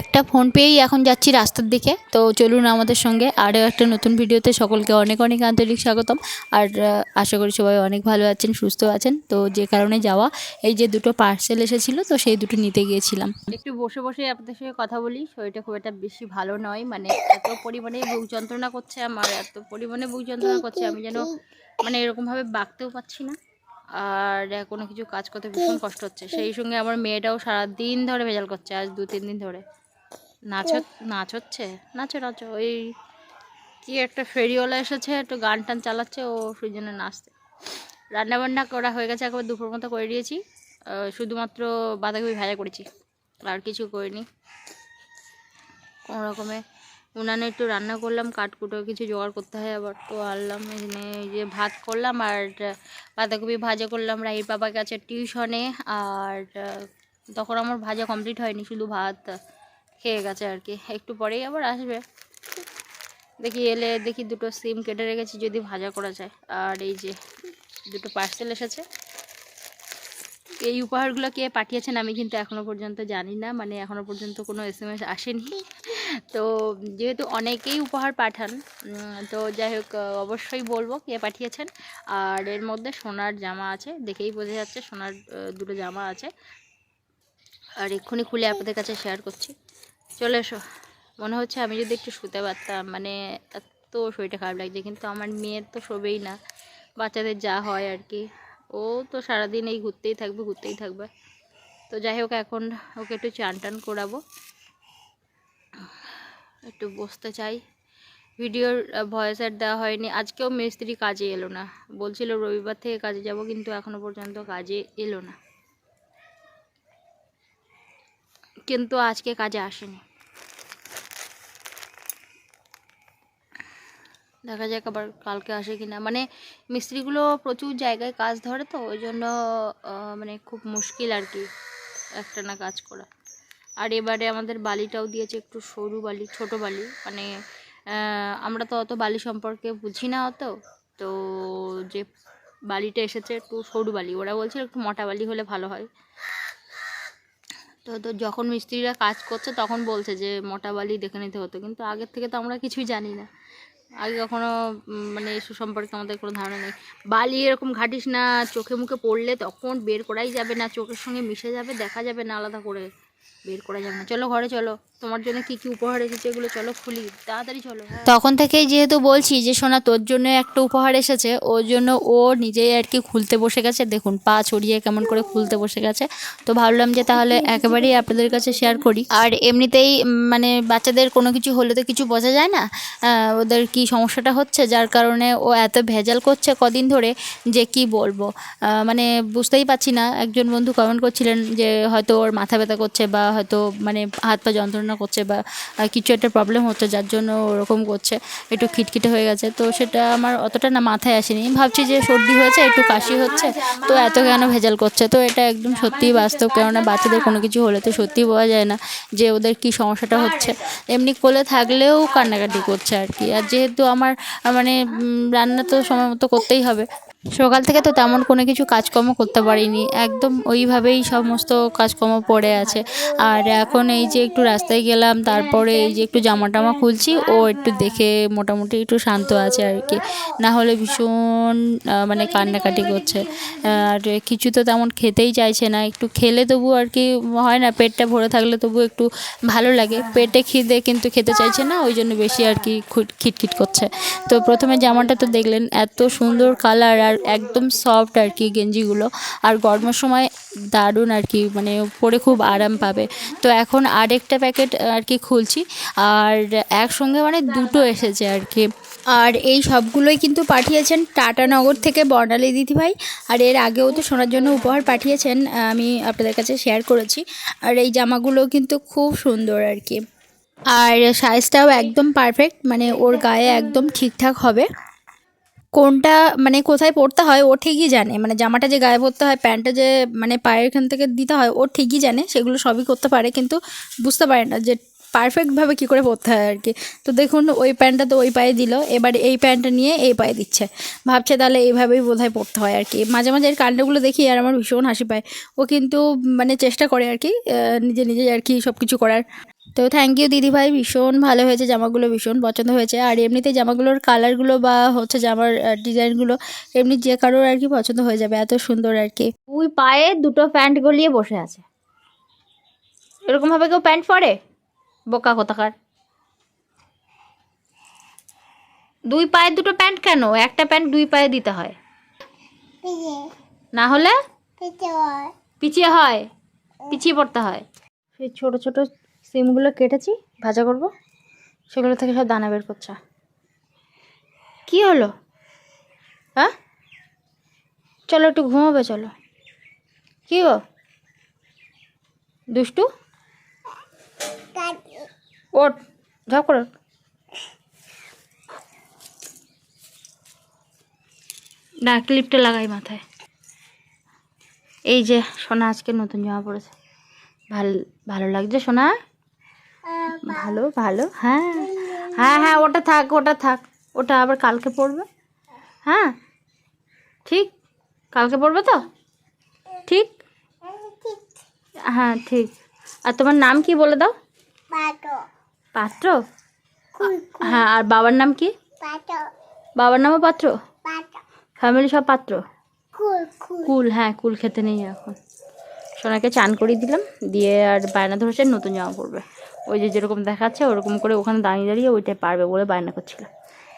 একটা ফোন পেয়েই এখন যাচ্ছি রাস্তার দিকে। তো চলুন আমাদের সঙ্গে আরও একটা নতুন ভিডিওতে সকলকে অনেক অনেক আন্তরিক স্বাগতম। আর আশা করি সবাই অনেক ভালো আছেন, সুস্থ আছেন। তো যে কারণে যাওয়া, এই যে দুটো পার্সেল এসেছিল, তো সেই দুটো নিতে গিয়েছিলাম। একটু বসে বসে আপনাদের সঙ্গে কথা বলি, শরীরটা খুব একটা বেশি ভালো নয়। মানে এত পরিমাণে বুক যন্ত্রণা করছে আমার, এত পরিমাণে বুক যন্ত্রণা করছে, আমি যেন মানে এরকমভাবে বাঁকতেও পাচ্ছি না। আর কোনো কিছু কাজ করতে ভীষণ কষ্ট হচ্ছে। সেই সঙ্গে আমার মেয়েটাও সারাদিন ধরে ভেজাল করছে, আজ দু তিন দিন ধরে। নাচ নাচ হচ্ছে নাচো নাচো ওই কি একটা ফেরিওয়ালা এসেছে একটু গান টান চালাচ্ছে ও সেই জন্য নাচতে রান্নাবান্না করা হয়ে গেছে একবার দুপুর মতো করে দিয়েছি। শুধুমাত্র বাঁধাকপি ভাজা করেছি আর কিছু করিনি। কোনো রকমে উনানে একটু রান্না করলাম কাঠকুটো কিছু জোগাড় করতে হয় আবার তো আনলাম এখানে যে ভাত করলাম আর বাঁধাকপি ভাজা করলাম রাহির বাবার কাছে টিউশনে আর তখন আমার ভাজা কমপ্লিট হয়নি শুধু ভাত খেয়ে গেছে আর কি। একটু পরেই আবার আসবে। দেখি এলে দেখি দুটো সিম কেটে রেখেছি যদি ভাজা করা যায়। আর এই যে দুটো পার্সেল এসেছে। এই উপহারগুলো কে পাঠিয়েছেন আমি কিন্তু এখনও পর্যন্ত জানি না। মানে এখনও পর্যন্ত কোনো এস এম এস আসেনি। তো যেহেতু অনেকেই উপহার পাঠান তো যাই হোক, অবশ্যই বলব কে পাঠিয়েছেন। আর এর মধ্যে সোনার জামা আছে। দেখেই বোঝা যাচ্ছে সোনার দুটো জামা আছে। আর এক্ষুনি খুলে আপনাদের কাছে শেয়ার করছি। চলে এসো। মনে হচ্ছে আমি যদি একটু শুতে পারতাম মানে এত শরীরটা খারাপ লাগছে, কিন্তু আমার মেয়ের তো শোবেই না, বাচ্চাদের যা হয় আর কি। ও তো সারাদিন এই ঘুরতেই থাকবে ঘুরতেই থাকবে। তো যাই হোক, এখন ওকে একটু চান টান করাবো। একটু বসতে চাই। ভিডিওর ভয়েস আর দেওয়া হয়নি। আজকেও মিস্ত্রি কাজে এলো না। বলছিল রবিবার থেকে কাজে যাব, কিন্তু এখনও পর্যন্ত কাজে এলো না। কিন্তু আজকে কাজে আসেনি। দেখা যাক আবার কালকে আসে কিনা। মানে মিস্ত্রিগুলো প্রচুর জায়গায় কাজ ধরে তো, ওই জন্য মানে খুব মুশকিল আর কি একটা না কাজ করা। আর এবারে আমাদের বালিটাও দিয়েছে একটু সরু বালি, ছোট বালি। মানে আমরা তো অত বালি সম্পর্কে বুঝি না অত। তো যে বালিটা এসেছে একটু সরু বালি, ওরা বলছিল একটু মোটা বালি হলে ভালো হয়। তো তো যখন মিস্ত্রিরা কাজ করছে তখন বলছে যে, মোটা বালি দেখে নিতে হতো। কিন্তু আগের থেকে তো আমরা কিছুই জানি না। আগে কখনো মানে এসব সম্পর্কে আমাদের কোনো ধারণা নেই। বালি এরকম ঘাটিস না, চোখে মুখে পড়লে তখন বের করাই যাবে না, চোখের সঙ্গে মিশে যাবে, দেখা যাবে না আলাদা করে। বের করা যাবে না। চলো ঘরে চলো। তোমার জন্য কি কি উপহার এসেছে এগুলো চলো খুলি। তাড়াতাড়ি চলো। তখন থেকেই যেহেতু বলছি যে, সোনা, তোর জন্য একটা উপহার এসেছে। ওর জন্য ও নিজেই আর কি খুলতে বসে গেছে। দেখুন, পা ছড়িয়ে কেমন করে খুলতে বসে গেছে। তো ভাবলাম যে, তাহলে একেবারেই আপনাদের কাছে শেয়ার করি। আর এমনিতেই মানে বাচ্চাদের কোনো কিছু হলে তো কিছু বোঝা যায় না। ওদের কি সমস্যাটা হচ্ছে? যার কারণে ও এত ভেজাল করছে কদিন ধরে যে কি বলব? মানে বুঝতেই পারছি না। একজন বন্ধু কমেন্ট করছিলেন যে, হয়তো ওর মাথা ব্যথা করছে বা হয়তো মানে হাত পা যন্ত্রণা করছে বা কিছু একটা প্রবলেম হচ্ছে যার জন্য ওরকম করছে, একটু খিটখিটে হয়ে গেছে। তো সেটা আমার অতটা না মাথায় আসেনি। ভাবছি যে সর্দি হয়েছে, একটু কাশি হচ্ছে, তো এত কেন ভেজাল করছে? তো এটা একদম সত্যিই বাস্তব, কেননা বাচ্চাদের কোনো কিছু হলে তো সত্যিই বোঝা যায় না যে ওদের কি সমস্যাটা হচ্ছে। এমনি কোলে থাকলেও কান্নাকাটি করছে আর কি। আর যেহেতু আমার মানে রান্না তো সময় মতো করতেই হবে। সকাল থেকে তো তেমন কোনো কিছু কাজকর্ম করতে পারিনি। একদম ওইভাবেই সমস্ত কাজকর্ম পড়ে আছে। আর এখন এই যে একটু রাস্তায় গেলাম, তারপরে এই যে একটু জামা টামা খুলছি, ও একটু দেখে মোটামুটি একটু শান্ত আছে আর কি। না হলে ভীষণ মানে কান্নাকাটি করছে। আর কিছু তো তেমন খেতেই চাইছে না। একটু খেলে তবু আর কি হয় না, পেটটা ভরে থাকলে তবু একটু ভালো লাগে। পেটে খিদে কিন্তু খেতে চাইছে না, ওই জন্য বেশি আর কি খিটখিট করছে। তো প্রথমে জামাটা তো দেখলেন, এত সুন্দর কালার আর একদম সফট আর কি গেঞ্জিগুলো। আর গরমের সময় দারুণ আর কি মানে পরে খুব আরাম পাবে। তো এখন আরেকটা প্যাকেট আর কি খুলছি। আর একসঙ্গে মানে দুটো এসেছে আর কি। আর এই সবগুলোই কিন্তু পাঠিয়েছেন টাটানগর থেকে বর্ণালী দিদিভাই। আর এর আগেও তো শোনার জন্য উপহার পাঠিয়েছেন আমি আপনাদের কাছে শেয়ার করেছি। আর এই জামাগুলো কিন্তু খুব সুন্দর আর কি। আর সাইজটাও একদম পারফেক্ট মানে ওর গায়ে একদম ঠিকঠাক হবে। কোনটা মানে কোথায় পরতে হয়, ও ঠিকই জানে। মানে জামাটা যে গায়ে পরতে হয়, প্যান্টটা যে মানে পায়ের এখান থেকে দিতে হয়, ও ঠিকই জানে। সেগুলো সবই করতে পারে, কিন্তু বুঝতে পারে না যে পারফেক্টভাবে কী করে পরতে হয় আর কি। তো দেখুন, ওই প্যান্টটা তো ওই পায়ে দিল, এবার এই প্যান্টটা নিয়ে এই পায়ে দিচ্ছে। ভাবছে তাহলে এইভাবেই বোধহয় পরতে হয় আর কি। মাঝে মাঝে এর কাণ্ডগুলো দেখি, আর আমার ভীষণ হাসি পায়। ও কিন্তু মানে চেষ্টা করে আর কি নিজে নিজে আর কি সব কিছু করার। তো থ্যাংক ইউ দিদিভাই ভীষণ ভালো হয়েছে জামাগুলো ভীষণ পছন্দ হয়েছে। আর এমনিতে জামাগুলোর কালারগুলো বা হচ্ছে জামার ডিজাইনগুলো এমনি যে কারোর আর কি পছন্দ হয়ে যাবে এত সুন্দর আর কি। ওই পায়ে দুটো প্যান্ট গলিয়ে বসে আছে। এরকম ভাবে কেউ প্যান্ট পরে? বোকা কোথাকার। দুই পায়ে দুটো প্যান্ট কেন? একটা প্যান্ট দুই পায়ে দিতে হয়। না হলে? পিছিয়ে হয়। পিছিয়ে পড়তে হয়। সেই ছোট ছোট সিমগুলো কেটেছি, ভাজা করব। সেগুলো থেকে সব দানা বের করছে। কি হলো? হ্যাঁ? চলো একটু ঘুমাবে, চলো। কি গো? দুষ্টু? ওট ঝপ না, ক্লিপটা লাগাই মাথায়। এই যে সোনা আজকে নতুন জামা পড়েছে ভালো, ভালো লাগছে সোনা? ভালো ভালো হ্যাঁ। হ্যাঁ হ্যাঁ ওটা থাক ওটা থাক। ওটা আবার কালকে পড়বে? হ্যাঁ। ঠিক? কালকে পড়বে তো? ঠিক? হ্যাঁ ঠিক। আর তোমার নাম কি বলে দাও? পাত্র। হ্যাঁ আর বাবার নাম কি? বাবার নামও পাত্র? ফ্যামিলি সব পাত্র? কুল হ্যাঁ কুল খেতে নেই এখন। সোনাকে চান করিয়ে দিলাম। দিয়ে আর বায়না ধরেছে, নতুন জামা পরবে। ওই যে যেরকম দেখাচ্ছে, ওরকম করে ওখানে দাঁড়িয়ে দাঁড়িয়ে ওইটাই পারবে বলে বায়না করছিল।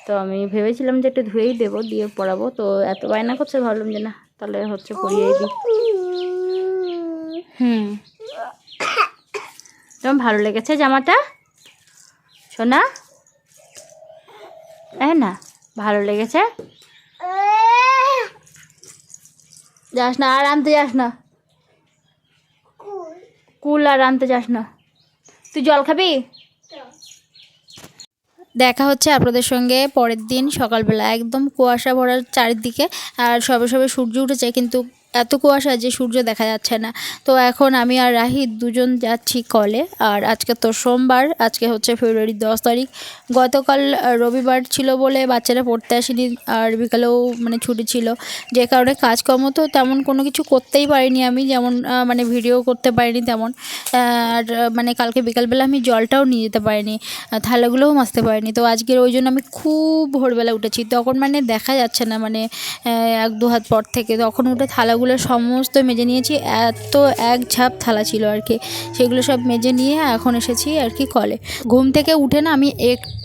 তো আমি ভেবেছিলাম যে একটু ধুয়েই দেবো, দিয়ে পরাবো। তো এত বায়না করছে, ভাবলাম যে না, তাহলে হচ্ছে পরিয়েই দিই। হুম। তোমার ভালো লেগেছে জামাটা? সোনা? হ্যাঁ না, ভালো লেগেছে? যাস না, আর আনতে যাস না। কুল আর আনতে যাস না। তুই জল খাবি? দেখা হচ্ছে আপনাদের সঙ্গে পরের দিন সকালবেলা। একদম কুয়াশা ভরার চারিদিকে, আর সবে সবে সূর্য উঠেছে, কিন্তু এত কুয়াশা যে সূর্য দেখা যাচ্ছে না। তো এখন আমি আর রাহি দুজন যাচ্ছি কলে আর আজকে তো সোমবার, আজকে হচ্ছে ফেব্রুয়ারির দশ তারিখ। গতকাল রবিবার ছিল বলে বাচ্চারা পড়তে আসেনি আর বিকালেও মানে ছুটি ছিল। যে কারণে কাজকর্ম তো তেমন কোনো কিছু করতেই পারিনি আমি, যেমন মানে ভিডিও করতে পারিনি তেমন। আর মানে কালকে বিকালবেলা আমি জলটাও নিয়ে যেতে পারিনি থালাগুলোও মাজতে পারিনি। তো আজকের ওই জন্য আমি খুব ভোরবেলা উঠেছি। তখন মানে দেখা যাচ্ছে না মানে এক দু হাত পর থেকে। তখন উঠে থালাগুলো সমস্ত মেজে নিয়েছি, এত এক ঝাপ থালা ছিল আর কি। সেগুলো সব মেজে নিয়ে এখন এসেছি আর কি কলে। ঘুম থেকে উঠে না আমি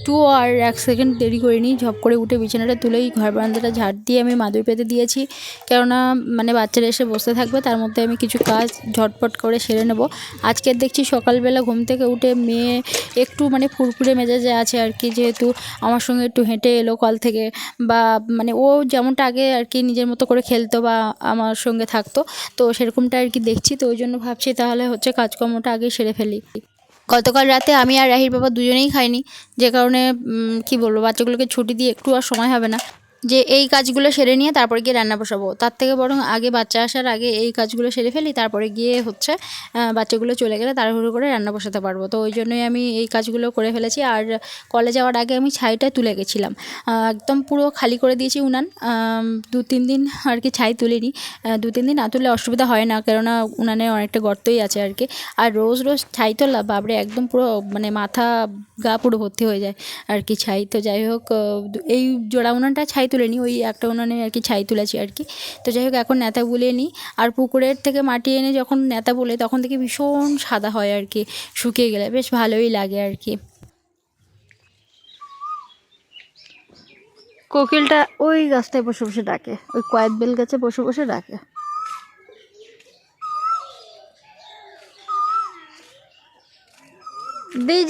একটু আর এক সেকেন্ড দেরি করিনি, ঝপ করে উঠে বিছানাটা তুলেই ঘর বারান্দাটা ঝাড় দিয়ে আমি মাদুর পেতে দিয়েছি। কেননা মানে বাচ্চারা এসে বসতে থাকবে, তার মধ্যে আমি কিছু কাজ ঝটপট করে সেরে নেব। আজকে দেখছি সকালবেলা ঘুম থেকে উঠে মেয়ে একটু মানে ফুরফুরে মেজাজে আছে আর কি, যেহেতু আমার সঙ্গে একটু হেঁটে এলো কল থেকে বা মানে ও যেমনটা আগে আর কি নিজের মতো করে খেলতো বা আমার সঙ্গে থাকতো, তো সেরকমটা আর কি দেখছি, তো ওই জন্য ভাবছি তাহলে হচ্ছে কাজকর্মটা আগে সেরে ফেলি। গতকাল রাতে আমি আর রাহির বাবা দুজনেই খাইনি। যে কারণে কি বলব, বাচ্চাগুলোকে ছুটি দিয়ে একটু আর সময় হবে না। যে এই কাজগুলো সেরে নিয়ে তারপরে গিয়ে রান্না বসাবো। তার থেকে বরং আগে বাচ্চা আসার আগে এই কাজগুলো সেরে ফেলি, তারপরে গিয়ে হচ্ছে বাচ্চাগুলো চলে গেলে তাড়াহুড়ো করে রান্না বসাতে পারব। তো ওই জন্যই আমি এই কাজগুলো করে ফেলেছি। আর কলে যাওয়ার আগে আমি ছাইটা তুলে গেছিলাম। একদম পুরো খালি করে দিয়েছি উনান। দু তিন দিন আর কি ছাই তুলিনি। দু তিন দিন না তুললে অসুবিধা হয় না, কেননা উনানে অনেকটা গর্তই আছে আর কি। আর রোজ রোজ ছাই তোলা বাবরে একদম পুরো মানে মাথা গা পুরো ভর্তি হয়ে যায় আর কি ছাই। তো যাই হোক এই জোড়া উনানটা ছাই তুলে নিই, ওই একটা উনানে আর কি ছাই তুলেছি আর কি। তো যাই হোক, এখন নেতা বুলিয়ে নিই। আর পুকুরের থেকে মাটি এনে যখন নেতা বলে, তখন থেকে ভীষণ সাদা হয় আর কি, শুকিয়ে গেলে। বেশ ভালোই লাগে আর কি। কোকিলটা ওই গাছটায় বসে বসে ডাকে। ওই কয়েক বেল গাছে বসে বসে ডাকে।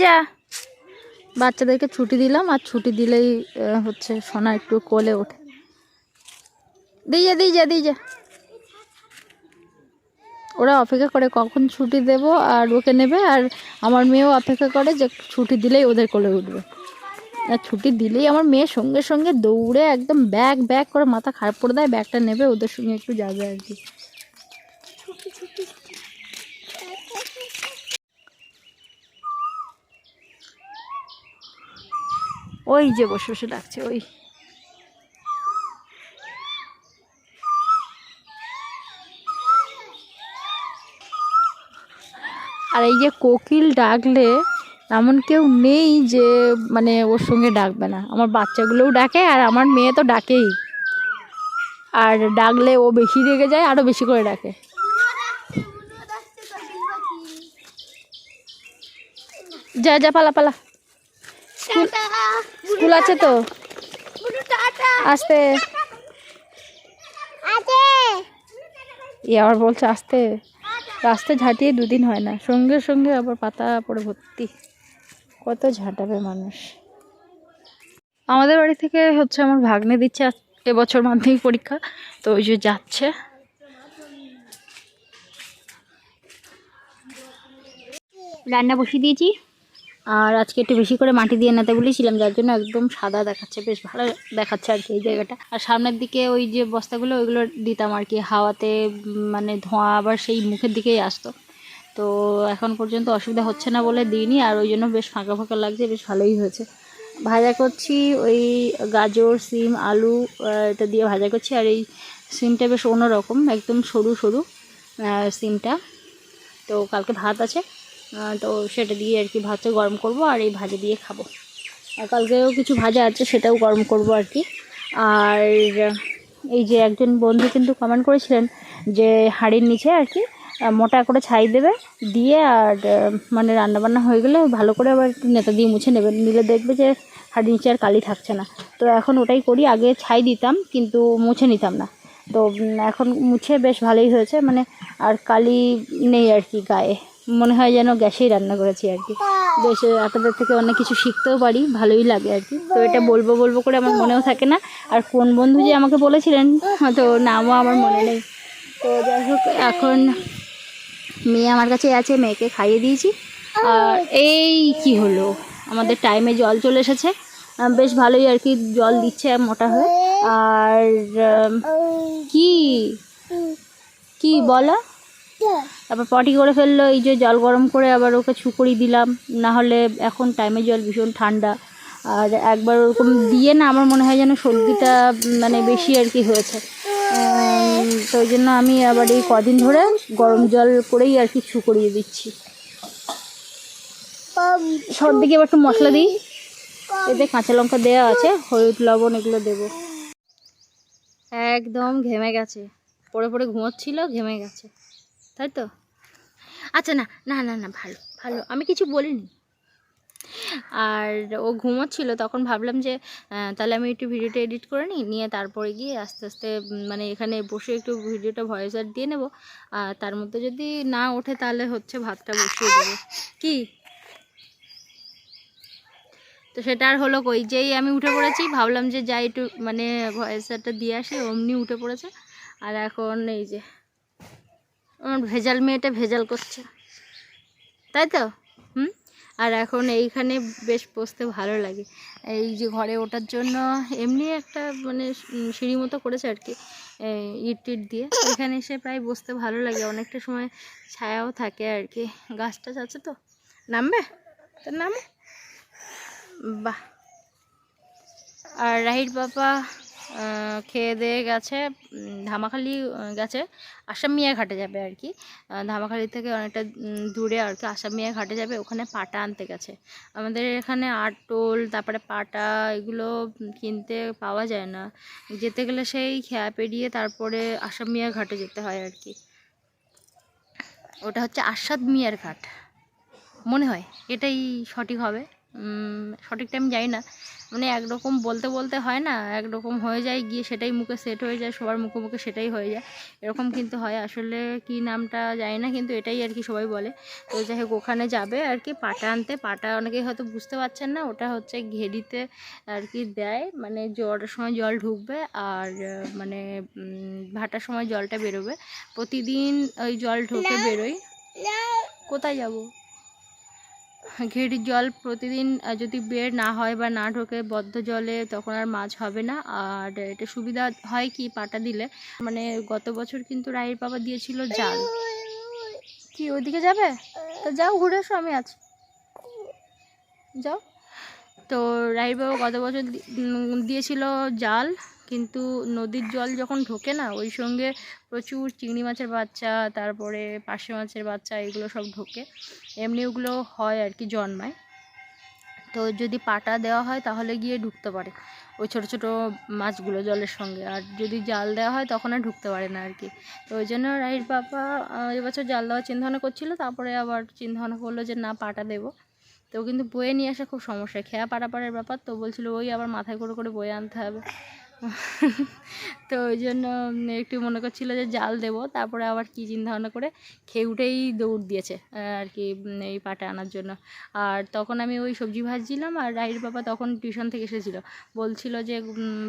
যা বাচ্চাদেরকে ছুটি দিলাম, আর ছুটি দিলেই হচ্ছে সোনা একটু কোলে ওঠে। দিই যা দিই যা দিই যা। ওরা অপেক্ষা করে কখন ছুটি দেব আর ওকে নেবে, আর আমার মেয়েও অপেক্ষা করে যে ছুটি দিলেই ওদের কোলে উঠবে। আর ছুটি দিলেই আমার মেয়ে সঙ্গে সঙ্গে দৌড়ে একদম ব্যাগ ব্যাগ করে মাথা খারাপ করে দেয়, ব্যাগটা নেবে, ওদের সঙ্গে একটু যাবে আর কি। ওই যে বসে বসে ডাকছে, ওই। আর এই যে কোকিল ডাকলে এমন কেউ নেই যে মানে ওর সঙ্গে ডাকবে না। আমার বাচ্চাগুলোও ডাকে আর আমার মেয়ে তো ডাকেই। আর ডাকলে ও বেশি রেগে যায় আরও বেশি করে ডাকে। যা যা, পালা পালা। স্কুল স্কুল আছে তো? আসতে। ই আবার বলছে আসতে। রাস্তা ঝাঁটিয়ে দুদিন হয় না। সঙ্গে সঙ্গে আবার পাতা পড়ে ভর্তি। কত ঝাঁটাবে মানুষ। আমাদের বাড়ি থেকে হচ্ছে আমার ভাগ্নে দিচ্ছে এবছর মাধ্যমিক পরীক্ষা। তো ওই যে যাচ্ছে। রান্না বসিয়ে দিয়েছি। আর আজকে একটু বেশি করে মাটি দিয়ে নিতে বলেছিলাম, যার জন্য একদম সাদা দেখাচ্ছে, বেশ ভালো দেখাচ্ছে আর কি এই জায়গাটা। আর সামনের দিকে ওই যে বস্তাগুলো, ওইগুলো দিতাম আর কি, হাওয়াতে মানে ধোঁয়া আবার সেই মুখের দিকেই আসতো। তো এখন পর্যন্ত অসুবিধা হচ্ছে না বলে দিইনি, আর ওই জন্য বেশ ফাঁকা ফাঁকা লাগছে, বেশ ভালোই হয়েছে। ভাজা করছি ওই গাজর, সিম, আলু এটা দিয়ে ভাজা করছি, আর এই সিমটা বেশ অন্যরকম, একদম সরু সরু সিমটা। তো কালকে ভাত আছে তো সেটা দিয়ে আর কি ভাতটা গরম করব আর এই ভাজা দিয়ে খাব। আর কালকেও কিছু ভাজা আছে, সেটাও গরম করব আর কি। আর এই যে একজন বন্ধু কিন্তু কমেন্ট করেছিলেন যে হাঁড়ির নিচে আর কি মোটা করে ছাই দেবে, দিয়ে আর মানে রান্নাবান্না হয়ে গেলে ভালো করে আবার নেতা দিয়ে মুছে নেবেন নিলে দেখবে যে হাঁড়ির নিচে আর কালি থাকছে না। তো এখন ওটাই করি, আগে ছাই দিতাম কিন্তু মুছে নিতাম না। তো এখন মুছে বেশ ভালোই হয়েছে মানে আর কালি নেই আর কি গায়ে। মনে হয় যেন গ্যাসেই রান্না করেছি আর কি। বেশ, আপনাদের থেকে অনেক কিছু শিখতেও পারি, ভালোই লাগে আর কি। তো এটা বলব বলব করে আমার মনেও থাকে না। আর কোন বন্ধু যে আমাকে বলেছিলেন, তো নামও আমার মনে নেই। তো যাই হোক, এখন মেয়ে আমার কাছে আছে, মেয়েকে খাইয়ে দিয়েছি। আর এই কি হলো? আমাদের টাইমে জল চলে এসেছে। বেশ ভালোই আর কি, জল দিচ্ছে মোটা হয়ে। আর কি? কি বলো? তারপর পটি করে ফেলল, এই যে জল গরম করে আবার ওকে ছুকড়ি দিলাম। না হলে এখন টাইমে জল ভীষণ ঠান্ডা। আর একবার ওরকম দিয়ে না আমার মনে হয় যেন সর্দিটা মানে বেশি আর কি হয়েছে। তো ওই জন্য আমি আবার এই কদিন ধরে গরম জল করেই আর কি ছুকড়িয়ে দিচ্ছি। সর্দিকে এবার একটু মশলা দিই। এতে কাঁচা লঙ্কা দেওয়া আছে, হলুদ, লবণ এগুলো দেবো। একদম ঘেমে গেছে। পড়ে পড়ে ঘুমোচ্ছিল, ঘেমে গেছে। তাই তো? আচ্ছা না না না না, ভালো ভালো। আমি কিছু বলিনি। আর ও ঘুমোচ্ছিল, তখন ভাবলাম যে তাহলে আমি একটু ভিডিওটা এডিট করে নিই, নিয়ে তারপরে গিয়ে আস্তে আস্তে মানে এখানে বসে একটু ভিডিওটা ভয়েস আর দিয়ে নেব। আর তার মধ্যে যদি না ওঠে, তাহলে হচ্ছে ভাতটা বসিয়ে দেবো। কি? তো সেটা আর হলো কই? যেই আমি উঠে পড়েছি, ভাবলাম যে যাই একটু মানে ভয়েসটা দিয়ে আসি, অমনি উঠে পড়েছে। আর এখন এই যে আমার ভেজাল মেয়েটা ভেজাল করছে। তাই তো? হুম? আর এখন এইখানে বেশ বসতে ভালো লাগে। এই যে ঘরে ওঠার জন্য এমনি একটা মানে সিঁড়ি মতো করেছে আর কি ইট টিট দিয়ে। এখানে এসে প্রায় বসতে ভালো লাগে, অনেকটা সময় ছায়াও থাকে আর কি। গাছ টাছ আছে তো? নামবে? তোর নামে? বাহ। আর রাহির বাবা খেয়ে দিয়ে গেছে ধামাখালি গেছে আসামিয়া ঘাটে যাবে আর কি। ধামাখালি থেকে অনেকটা দূরে আর কি আসামিয়া ঘাটে যাবে, ওখানে পাটা আনতে গেছে। আমাদের এখানে আটটোল, তারপরে পাটা এগুলো কিনতে পাওয়া যায় না। যেতে গেলে সেই খেয়া পেরিয়ে তারপরে আসামিয়া ঘাটে যেতে হয় আর কি। ওটা হচ্ছে আসাদ মিয়ার ঘাট। মনে হয় এটাই সঠিক হবে? উম, সঠিকটা আমি জানি না। মানে একরকম বলতে বলতে হয় না একরকম হয়ে যায় গিয়ে সেটাই মুখে সেট হয়ে যায় সবার মুখে মুখে সেটাই হয়ে যায়। এরকম কিন্তু হয়। আসলে কি নামটা জানি না কিন্তু এটাই আর কি সবাই বলে। তো যাই হোক ওখানে যাবে আর কি পাটা আনতে। পাটা অনেকেই হয়তো বুঝতে পারছেন না ওটা হচ্ছে ঘেরিতে আর কি দেয়। মানে জলের সময় জল ঢুকবে আর মানে ভাটার সময় জলটা বেরোবে। প্রতিদিন ওই জল ঢুকে বেরোয়। কোথায় যাব? ঘেরির জল প্রতিদিন যদি বের না হয় বা না ঢোকে বদ্ধ জলে, তখন আর মাছ হবে না। আর এটা সুবিধা হয় কি পাটা দিলে? মানে গত বছর কিন্তু রায়ের বাবা দিয়েছিল জাল। কি, ওইদিকে যাবে? তো যাও, ঘুরে এসো, আমি আছি। যাও। তো রায়ের বাবা গত বছর দিয়েছিল জাল। কিন্তু নদীর জল যখন ঢোকে না, ওই সঙ্গে প্রচুর চিংড়ি মাছের বাচ্চা, তারপরে পার্শে মাছের বাচ্চা, এগুলো সব ঢোকে। এমনি ওগুলো হয় আর কি জন্মায়। তো যদি পাটা দেওয়া হয়, তাহলে গিয়ে ঢুকতে পারে ওই ছোটো ছোটো মাছগুলো জলের সঙ্গে। আর যদি জাল দেওয়া হয়, তখন আর ঢুকতে পারে না আর কি। তো ওই জন্য রাহির বাবা এবছর জাল দেওয়ার চিন্তাভাবনা করছিল, তারপরে আবার চিন্তাভাবনা করল যে না, পাটা দেবো। তো কিন্তু বয়ে নিয়ে আসা খুব সমস্যা। খেয়া পারাপারের ব্যাপার তো বলছিল, ওই আবার মাথায় করে করে বয়ে আনতে হবে। তো ওই জন্য একটু মনে করছিল যে জাল দেবো, তারপরে আবার কী চিন্তা ভাবনা করে খেয়ে উঠেই দৌড় দিয়েছে আর কি এই পাটা আনার জন্য। আর তখন আমি ওই সবজি ভাজছিলাম, আর রাহির বাবা তখন টিউশন থেকে এসেছিল। বলছিল যে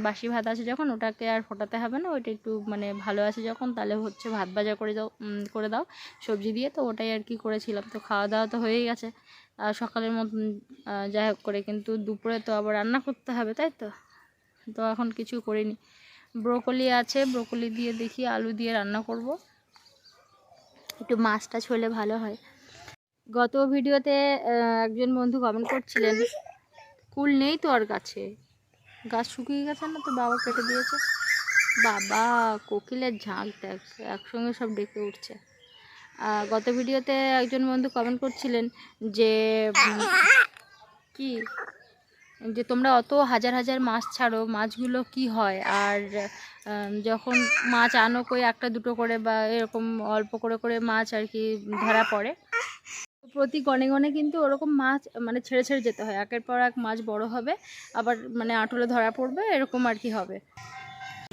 বাসি ভাত আছে যখন, ওটাকে আর ফোটাতে হবে না, ওইটা একটু মানে ভালো আছে যখন, তাহলে হচ্ছে ভাত ভাজা করে দাও করে দাও সবজি দিয়ে। তো ওটাই আর কি করেছিলাম, তো খাওয়া দাওয়া তো হয়েই গেছে। আর সকালের মতন যাই হোক করে, কিন্তু দুপুরে তো আবার রান্না করতে হবে, তাই তো? তো এখন কিছু করিনি। ব্রোকলি আছে, ব্রোকলি দিয়ে দেখি আলু দিয়ে রান্না করব। একটু মাছ টাছ হলে ভালো হয়। গত ভিডিওতে একজন বন্ধু কমেন্ট করছিলেন, কুল নেই তো আর গাছে? গাছ শুকিয়ে গেছে না তো বাবা কেটে দিয়েছে? বাবা, কোকিলের ঝাঁক দেখ, একসঙ্গে সব ডেকে উঠছে। গত ভিডিওতে একজন বন্ধু কমেন্ট করছিলেন যে কি? যে তোমরা অত হাজার হাজার মাছ ছাড়ো, মাছগুলো কি হয়? আর যখন মাছ আনো কই, একটা দুটো করে বা এরকম অল্প করে করে মাছ আর কি ধরা পড়ে। প্রতি গণে গণে কিন্তু ওরকম মাছ মানে ছেড়ে ছেড়ে যেতে হয়। একের পর এক মাছ বড় হবে, আবার মানে আটলে ধরা পড়বে, এরকম আর কি হবে।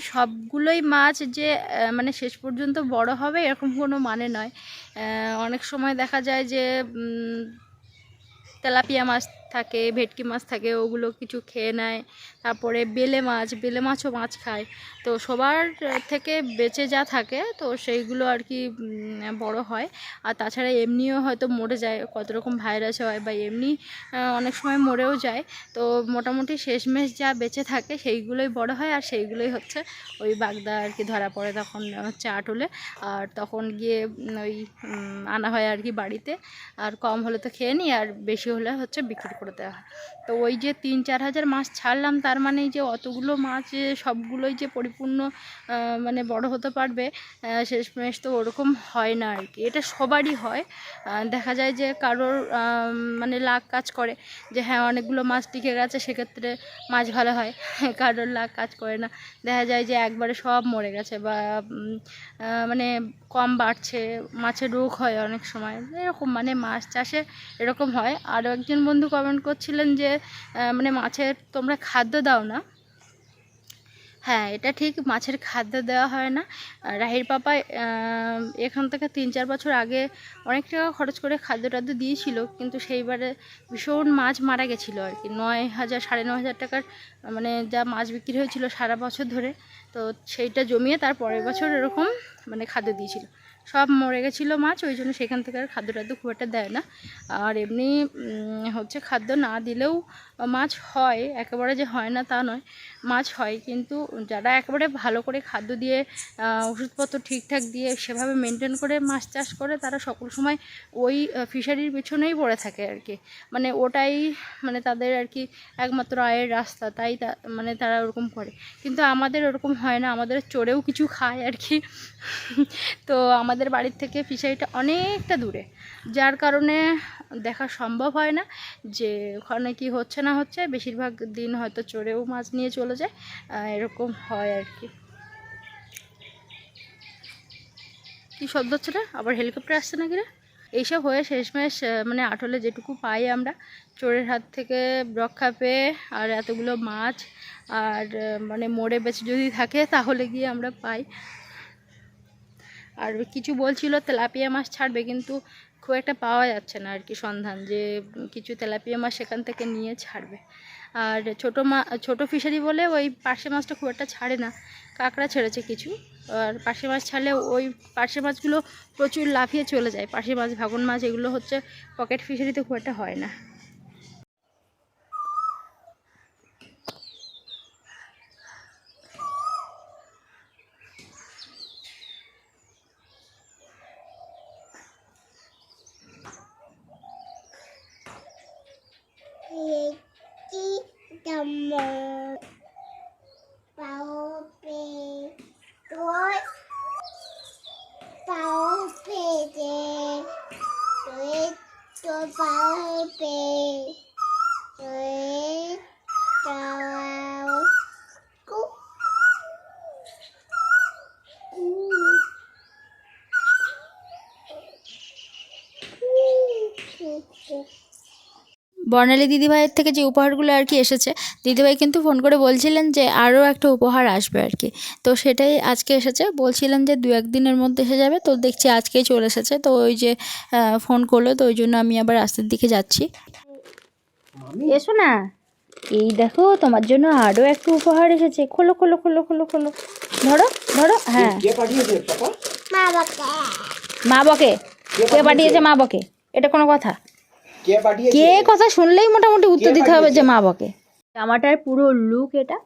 সবগুলোই মাছ যে মানে শেষ পর্যন্ত বড় হবে, এরকম কোনো মানে নয়। অনেক সময় দেখা যায় যে তেলাপিয়া মাছ থাকে, ভেটকি মাছ থাকে, ওগুলো কিছু খেয়ে নেয়। তারপরে বেলে মাছ, বেলে মাছও মাছ খায়। তো সবার থেকে বেঁচে যা থাকে, তো সেইগুলো আর কি বড় হয়। আর তাছাড়া এমনিও হয়তো মরে যায়, কত রকম ভাইরাস হয় বা এমনি অনেক সময় মরেও যায়। তো মোটামুটি শেষমেশ যা বেঁচে থাকে, সেইগুলোই বড় হয়। আর সেইগুলোই হচ্ছে ওই বাগদা আর কি ধরা পড়ে তখন, হচ্ছে আটলে। আর তখন গিয়ে ওই আনা হয় আর কি বাড়িতে। আর কম হলে তো খেয়ে নিই আর বেশি হলে হচ্ছে বিক্রি করে দেওয়া হয়। তো ওই যে তিন চার হাজার মাছ ছাড়লাম, তার মানে যে অতগুলো মাছ সবগুলোই যে পরিপূর্ণ মানে বড় হতে পারবে শেষমেশ তো ওরকম হয় না আর কি। এটা সবারই হয়। দেখা যায় যে কারোর মানে লাখ কাজ করে যে হ্যাঁ অনেকগুলো মাছ টিকে গেছে, সেক্ষেত্রে মাছ ভালো হয়। কারোর লাখ কাজ করে না। দেখা যায় যে একবারে সব মরে গেছে বা মানে কম বাড়ছে, মাছের রোগ হয় অনেক সময়। এরকম মানে মাছ চাষে এরকম হয়। আরও একজন বন্ধু কমেন্ট করছিলেন যে মানে মাছের তোমরা খাদ্য দাও না। হ্যাঁ এটা ঠিক, মাছের খাদ্য দেওয়া হয় না। রাহির পাপা এখান থেকে তিন চার বছর আগে অনেক টাকা খরচ করে খাদ্য টাদ্য দিয়েছিল, কিন্তু সেইবারে ভীষণ মাছ মারা গেছিল আর কি। নয় হাজার, সাড়ে নয় হাজার টাকার মানে যা মাছ বিক্রি হয়েছিল সারা বছর ধরে, তো সেইটা জমিয়ে তার পরের বছর এরকম মানে খাদ্য দিয়েছিল। সব মরে গেছিল মাছ, ওই জন্য সেখান থেকে আর খাদ্য টাদ্য খুব একটা দেয় না। আর এমনি হচ্ছে খাদ্য না দিলেও মাছ হয়, একেবারে যে হয় না তা নয়, মাছ হয়। কিন্তু যারা একেবারে ভালো করে খাদ্য দিয়ে ওষুধপত্র ঠিকঠাক দিয়ে সেভাবে মেনটেন করে মাছ চাষ করে, তারা সকল সময় ওই ফিশারির পিছনেই পড়ে থাকে আর কি। মানে ওটাই মানে তাদের আর কি একমাত্র আয়ের রাস্তা, তাই মানে তারা ওরকম করে। কিন্তু আমাদের ওরকম হয় না, আমাদের চড়েও কিছু খায় আর কি। তো আমাদের বাড়ির থেকে ফিশারিটা অনেকটা দূরে। যার কারণে দেখা সম্ভব হয় না যে ওখানে কি হচ্ছে না হচ্ছে, বেশিরভাগ দিন হয়তো চড়েও মাছ নিয়ে চলে যায় এরকম হয় আর কি। কি শব্দ হচ্ছে না আবার হেলিকপ্টার আসছে নাকি রে? এইসব হয়ে শেষমেশ মানে আটলে যেটুকু পাই আমরা, চোরের হাত থেকে রক্ষা পেয়ে আর এতগুলো মাছ আর মানে মোড়ে বেঁচে যদি থাকে, তাহলে গিয়ে আমরা পাই। আর কিছু বলছিল তেলাপিয়া মাছ ছাড়বে, কিন্তু খুব একটা পাওয়া যাচ্ছে না আর কি সন্ধান যে কিছু তেলাপিয়া মাছ সেখান থেকে নিয়ে ছাড়বে। আর ছোটো মা, ছোটো ফিশারি বলে ওই পার্শে মাছটা খুব একটা ছাড়ে না, কাঁকড়া ছেড়েছে কিছু। আর পার্শে মাছ ছাড়লে ওই পার্শে মাছগুলো প্রচুর লাফিয়ে চলে যায়, পার্শে মাছ, ভাগন মাছ এগুলো হচ্ছে পকেট ফিশারিতে খুব একটা হয় না। বর্ণালী দিদিভাইয়ের থেকে যে উপহারগুলো আর কি এসেছে দিদিভাই কিন্তু ফোন করে বলছিলেন যে আরও একটা উপহার আসবে আর কি। তো সেটাই আজকে এসেছে। বলছিলেন যে দু একদিনের মধ্যে এসে যাবে। তো দেখছি আজকেই চলে এসেছে। তো ওই যে ফোন করল। তো ওই জন্য আমি আবার রাস্তার দিকে যাচ্ছি। এসো না এই দেখো তোমার জন্য আরও একটা উপহার এসেছে। খোলো খোলো খোলো খোলো খোলো। ধরো ধরো হ্যাঁ। মা বাবা মা বকে? কে পাঠিয়েছে মা বকে? এটা কোনো কথা? কে কথা শুনলেই মোটামুটি উত্তর দিতে হবে যে মা বকে জামাটার পুরো লুক এটা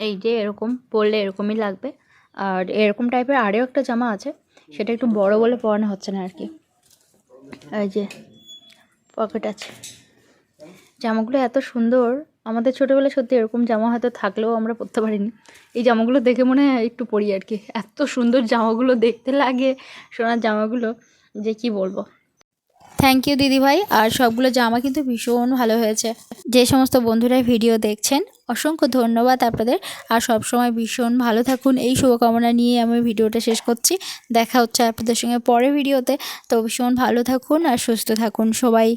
এই যে এরকম পরলে এরকমই লাগবে। আর এরকম টাইপের আরও একটা জামা আছে সেটা একটু বড় বলে পরানো হচ্ছে না আর কি এই যে পকেট আছে। জামাগুলো এত সুন্দর আমাদের ছোটোবেলায় সত্যি এরকম জামা হয়তো থাকলেও আমরা পরতে পারিনি। এই জামাগুলো দেখে মনে হয় একটু পরি আর কি এত সুন্দর জামাগুলো দেখতে লাগে সোনার জামাগুলো যে কি বলব? থ্যাংক ইউ দিদিভাই আর সবগুলো জামা কিন্তু ভীষণ ভালো হয়েছে। যে সমস্ত বন্ধুরা ভিডিও দেখছেন, অসংখ্য ধন্যবাদ আপনাদের। আর সব সময় ভীষণ ভালো থাকুন। এই শুভকামনা নিয়ে আমি ভিডিওটা শেষ করছি। দেখা হচ্ছে আপনাদের সঙ্গে পরে ভিডিওতে। তো ভীষণ ভালো থাকুন আর সুস্থ থাকুন সবাই।